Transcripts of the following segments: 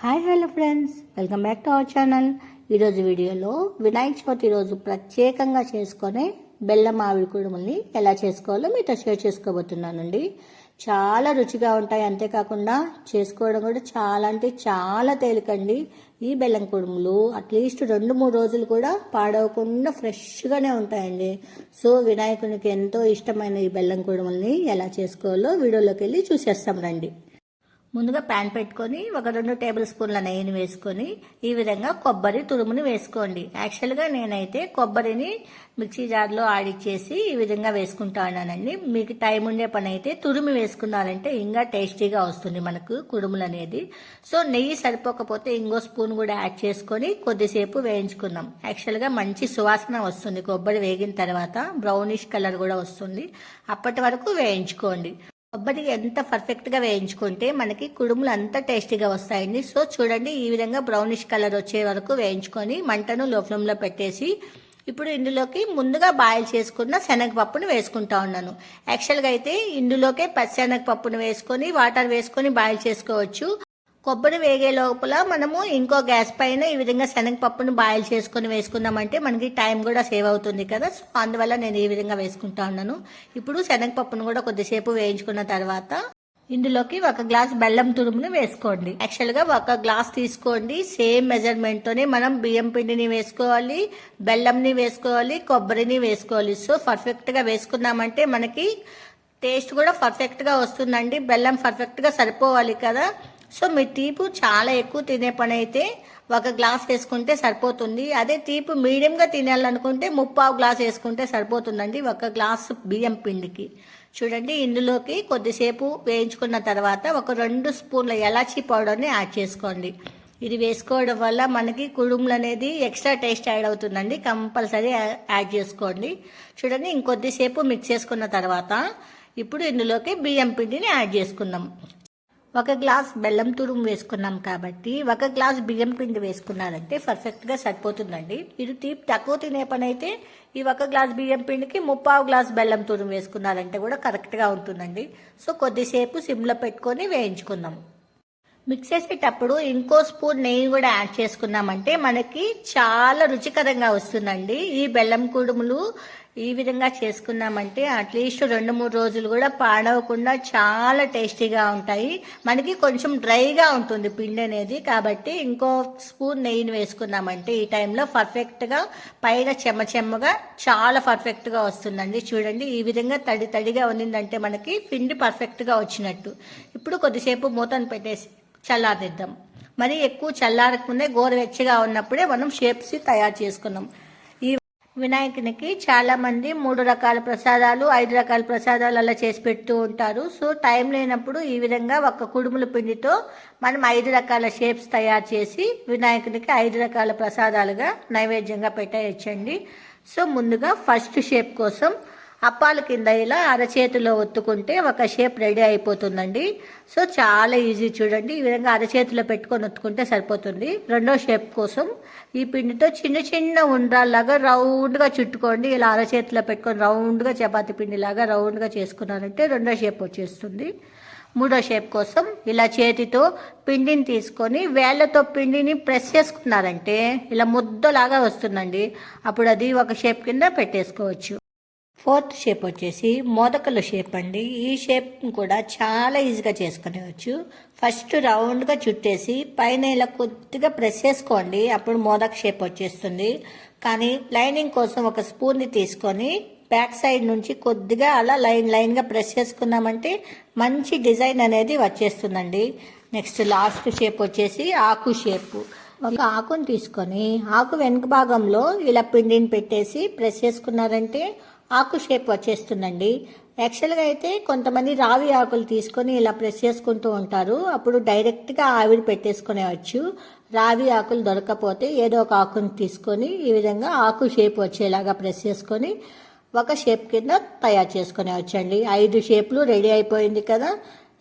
Hi hello friends. Welcome back to our channel. ఈరోజు వీడియోలో వినాయక చవితి రోజు ప్రత్యేకంగా చేసుకునే బెల్లం మామిడి కుడుముల్ని ఎలా చేసుకోవాలో మీతో షేర్ చేసుకోబోతున్నానండి. చాలా రుచిగా ఉంటాయి. అంతేకాకుండా చేసుకోవడం కూడా చాలా అంటే చాలా తేలికండి. ఈ బెల్లం కుడుములు అట్లీస్ట్ రెండు మూడు రోజులు కూడా పాడవకుండా ఫ్రెష్గానే ఉంటాయండి. సో వినాయకునికి ఎంతో ఇష్టమైన ఈ బెల్లం కుడుముల్ని ఎలా చేసుకోవాలో వీడియోలోకి వెళ్ళి చూసేస్తాం రండి. ముందుగా ప్యాన్ పెట్టుకొని ఒక రెండు టేబుల్ స్పూన్ల నెయ్యిని వేసుకొని ఈ విధంగా కొబ్బరి తురుముని వేసుకోండి. యాక్చువల్గా నేనైతే కొబ్బరిని మిక్సీ జార్లో ఆడిచ్చేసి ఈ విధంగా వేసుకుంటానండి మీకు టైం ఉండే పని అయితే తురుము వేసుకున్నారంటే ఇంకా టేస్టీగా వస్తుంది మనకు కుడుములు అనేది. సో నెయ్యి సరిపోకపోతే ఇంకో స్పూన్ కూడా యాడ్ చేసుకొని కొద్దిసేపు వేయించుకుందాం. యాక్చువల్గా మంచి సువాసన వస్తుంది. కొబ్బరి వేగిన తర్వాత బ్రౌనిష్ కలర్ కూడా వస్తుంది. అప్పటి వరకు వేయించుకోండి. కొబ్బరి ఎంత పర్ఫెక్ట్గా వేయించుకుంటే మనకి కుడుములు అంత టేస్టీగా వస్తాయండి. సో చూడండి ఈ విధంగా బ్రౌనిష్ కలర్ వచ్చే వరకు వేయించుకొని మంటను లో ఫ్లేమ్లో పెట్టేసి ఇప్పుడు ఇందులోకి ముందుగా బాయిల్ చేసుకున్న శనగపప్పును వేసుకుంటా ఉన్నాను. యాక్చువల్గా అయితే ఇందులోకే పచ్చెనగపప్పును వేసుకొని వాటర్ వేసుకొని బాయిల్ చేసుకోవచ్చు. కొబ్బరి వేగే లోపల మనము ఇంకో గ్యాస్ పైన ఈ విధంగా శనగపప్పును బాయిల్ చేసుకొని వేసుకున్నామంటే మనకి టైం కూడా సేవ్ అవుతుంది కదా. సో అందువల్ల నేను ఈ విధంగా వేసుకుంటా ఉన్నాను. ఇప్పుడు శనగపప్పును కూడా కొద్దిసేపు వేయించుకున్న తర్వాత ఇందులోకి ఒక గ్లాస్ బెల్లం తురుమును వేసుకోండి. యాక్చువల్గా ఒక గ్లాస్ తీసుకోండి. సేమ్ మెజర్మెంట్ తోనే మనం బియ్యం పిండిని వేసుకోవాలి బెల్లంని వేసుకోవాలి కొబ్బరిని వేసుకోవాలి. సో పర్ఫెక్ట్గా వేసుకున్నామంటే మనకి టేస్ట్ కూడా పర్ఫెక్ట్గా వస్తుందండి. బెల్లం పర్ఫెక్ట్గా సరిపోవాలి కదా. సో మీ తీపు చాలా ఎక్కువ తినే పని అయితే ఒక గ్లాస్ వేసుకుంటే సరిపోతుంది. అదే తీపు మీడియంగా తినాలనుకుంటే ముప్పావు గ్లాస్ వేసుకుంటే సరిపోతుందండి ఒక గ్లాస్ బియ్యం పిండికి. చూడండి ఇందులోకి కొద్దిసేపు వేయించుకున్న తర్వాత ఒక రెండు స్పూన్ల ఎలాచీ పౌడర్ని యాడ్ చేసుకోండి. ఇది వేసుకోవడం వల్ల మనకి కుడుములు అనేది ఎక్స్ట్రా టేస్ట్ యాడ్ అవుతుందండి. కంపల్సరీ యాడ్ చేసుకోండి. చూడండి ఇంకొద్దిసేపు మిక్స్ చేసుకున్న తర్వాత ఇప్పుడు ఇందులోకి బియ్యం పిండిని యాడ్ చేసుకుందాం. ఒక గ్లాస్ బెల్లం తురుము వేసుకున్నాం కాబట్టి ఒక గ్లాస్ బియ్యం పిండి వేసుకున్నారంటే పర్ఫెక్ట్గా సరిపోతుందండి. మీరు తీపి తక్కువ తినే పని అయితే ఈ ఒక గ్లాస్ బియ్యం పిండికి ముప్పావు గ్లాస్ బెల్లం తురుము వేసుకున్నారంటే కూడా కరెక్ట్గా ఉంటుందండి. సో కొద్దిసేపు సిమ్లో పెట్టుకొని వేయించుకుందాం మిక్స్ చేసేటప్పుడు ఇంకో స్పూన్ నెయ్యి కూడా యాడ్ చేసుకున్నామంటే మనకి చాలా రుచికరంగా వస్తుందండి. ఈ బెల్లం కుడుములు ఈ విధంగా చేసుకున్నామంటే అట్లీస్ట్ రెండు మూడు రోజులు కూడా పాడవకుండా చాలా టేస్టీగా ఉంటాయి. మనకి కొంచెం డ్రైగా ఉంటుంది పిండి అనేది. కాబట్టి ఇంకో స్పూన్ నెయ్యిని వేసుకున్నామంటే ఈ టైంలో పర్ఫెక్ట్గా పైన చెమ్మ చెమ్మగా చాలా పర్ఫెక్ట్గా వస్తుందండి. చూడండి ఈ విధంగా తడి తడిగా ఉన్నిందంటే మనకి పిండి పర్ఫెక్ట్గా వచ్చినట్టు. ఇప్పుడు కొద్దిసేపు మూతను పెట్టేసి చల్లారిద్దాం మరి ఎక్కువ చల్లారకముందే గోరువెచ్చగా ఉన్నప్పుడే మనం షేప్స్ తయారు చేసుకున్నాం. వినాయకునికి చాలా మంది మూడు రకాల ప్రసాదాలు ఐదు రకాల ప్రసాదాలు అలా చేసి పెడుతూ ఉంటారు. సో టైం లేనప్పుడు ఈ విధంగా ఒక కుడుముల పిండితో మనం ఐదు రకాల షేప్స్ తయారు చేసి వినాయకునికి ఐదు రకాల ప్రసాదాలుగా నైవేద్యంగా పెట్టేయచ్చండి. సో ముందుగా ఫస్ట్ షేప్ కోసం అప్పాల కింద ఇలా అరచేతిలో ఒత్తుకుంటే ఒక షేప్ రెడీ అయిపోతుందండి. సో చాలా ఈజీ చూడండి. ఈ విధంగా అరచేతిలో పెట్టుకొని ఒత్తుకుంటే సరిపోతుంది. రెండో షేప్ కోసం ఈ పిండితో చిన్న చిన్న ఉండ్రాల్లాగా రౌండ్గా చుట్టుకోండి. ఇలా అరచేతిలో పెట్టుకొని రౌండ్గా చపాతి పిండిలాగా రౌండ్గా చేసుకున్నారంటే రెండో షేప్ వచ్చేస్తుంది. మూడో షేప్ కోసం ఇలా చేతితో పిండిని తీసుకొని వేళ్ళతో పిండిని ప్రెస్ చేసుకున్నారంటే ఇలా ముద్దలాగా వస్తుందండి. అప్పుడు అది ఒక షేప్ కింద పెట్టేసుకోవచ్చు. ఫోర్త్ షేప్ వచ్చేసి మోదకల షేప్ అండి. ఈ షేప్ కూడా చాలా ఈజీగా చేసుకునేవచ్చు ఫస్ట్ రౌండ్గా చుట్టేసి పైన ఇలా కొద్దిగా ప్రెస్ చేసుకోండి. అప్పుడు మోదక షేప్ వచ్చేస్తుంది. కానీ లైనింగ్ కోసం ఒక స్పూన్ని తీసుకొని బ్యాక్ సైడ్ నుంచి కొద్దిగా అలా లైన్ లైన్గా ప్రెస్ చేసుకున్నామంటే మంచి డిజైన్ అనేది వచ్చేస్తుందండి. నెక్స్ట్ లాస్ట్ షేప్ వచ్చేసి ఆకు షేప్. ఒక ఆకును తీసుకొని ఆకు వెనుక భాగంలో ఇలా పిండిని పెట్టేసి ప్రెస్ చేసుకున్నారంటే ఆకు షేప్ వచ్చేస్తుందండి యాక్చువల్గా అయితే కొంతమంది రావి ఆకులు తీసుకొని ఇలా ప్రెస్ చేసుకుంటూ ఉంటారు. అప్పుడు డైరెక్ట్గా ఆవిరి పెట్టేసుకునేవచ్చు రావి ఆకులు దొరకపోతే ఏదో ఒక ఆకును తీసుకొని ఈ విధంగా ఆకు షేప్ వచ్చేలాగా ప్రెస్ చేసుకొని ఒక షేప్ కింద తయారు చేసుకునే వచ్చండి. ఐదు షేప్లు రెడీ అయిపోయింది కదా.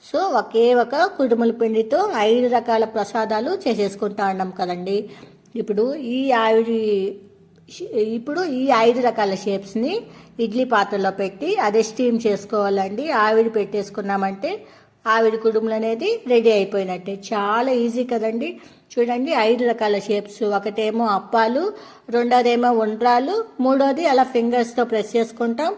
సో ఒకే ఒక కుడుముల పిండితో ఐదు రకాల ప్రసాదాలు చేసేసుకుంటా ఉన్నాం కదండి. ఇప్పుడు ఈ ఆవిరి ఇప్పుడు ఈ ఐదు రకాల షేప్స్ని ఇడ్లీ పాత్రలో పెట్టి అదే స్టీమ్ చేసుకోవాలండి. ఆవిరి పెట్టేసుకున్నామంటే ఆవిరి కుడుములు అనేది రెడీ అయిపోయినట్టే. చాలా ఈజీ కదండి. చూడండి ఐదు రకాల షేప్స్ ఒకటేమో అప్పాలు రెండోదేమో ఉండ్రాలు మూడోది అలా ఫింగర్స్తో ప్రెస్ చేసుకుంటాం.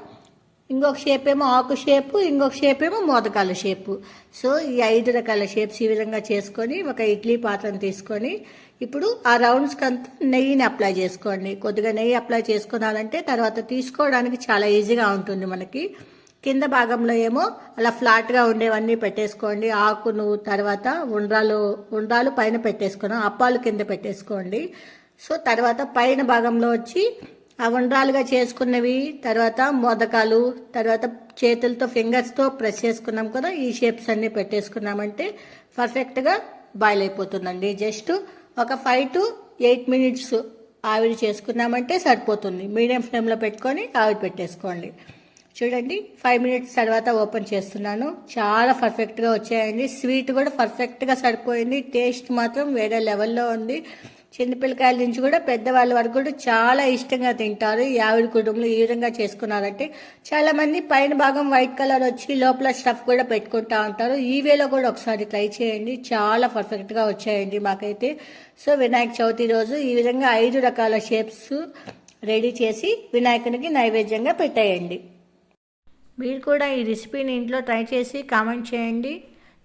ఇంకొక షేప్ ఏమో ఆకు షేపు ఇంకొక షేప్ ఏమో మోదకాల షేపు సో ఈ ఐదు రకాల షేప్స్ ఈ విధంగా చేసుకొని ఒక ఇడ్లీ పాత్రను తీసుకొని ఇప్పుడు ఆ రౌండ్స్కి అంతా నెయ్యిని అప్లై చేసుకోండి. కొద్దిగా నెయ్యి అప్లై చేసుకున్నారంటే తర్వాత తీసుకోవడానికి చాలా ఈజీగా ఉంటుంది మనకి. కింద భాగంలో ఏమో అలా ఫ్లాట్గా ఉండేవన్నీ పెట్టేసుకోండి. ఆకును తర్వాత ఉండ్రాలు ఉండ్రాలు పైన పెట్టేసుకున్నాం. అప్పాలు కింద పెట్టేసుకోండి. సో తర్వాత పైన భాగంలో వచ్చి ఆ ఉండ్రాలుగా చేసుకున్నవి తర్వాత మోదకాలు తర్వాత చేతులతో ఫింగర్స్తో ప్రెస్ చేసుకున్నాం కదా ఈ షేప్స్ అన్నీ పెట్టేసుకున్నామంటే పర్ఫెక్ట్గా బాయిల్ అయిపోతుందండి. జస్ట్ ఒక ఫైవ్ టు ఎయిట్ మినిట్స్ ఆవిరి చేసుకున్నామంటే సరిపోతుంది. మీడియం ఫ్లేమ్లో పెట్టుకొని ఆవిరి పెట్టేసుకోండి. చూడండి ఫైవ్ మినిట్స్ తర్వాత ఓపెన్ చేస్తున్నాను. చాలా పర్ఫెక్ట్గా వచ్చాయండి. స్వీట్ కూడా పర్ఫెక్ట్గా సరిపోయింది. టేస్ట్ మాత్రం వేరే లెవెల్లో ఉంది. చిన్నపిల్లకాయల నుంచి కూడా పెద్దవాళ్ళ వరకు కూడా చాలా ఇష్టంగా తింటారు. ఈ కుటుంబంలో ఈ విధంగా చేసుకున్నారంటే చాలా మంది పైన భాగం వైట్ కలర్ వచ్చి లోపల స్టఫ్ కూడా పెట్టుకుంటా ఉంటారు. ఈ వేలో కూడా ఒకసారి ట్రై చేయండి. చాలా పర్ఫెక్ట్గా వచ్చాయండి మాకైతే. సో వినాయక చవితి రోజు ఈ విధంగా ఐదు రకాల షేప్స్ రెడీ చేసి వినాయకునికి నైవేద్యంగా పెట్టేయండి. మీరు కూడా ఈ రెసిపీని ఇంట్లో ట్రై చేసి కామెంట్ చేయండి.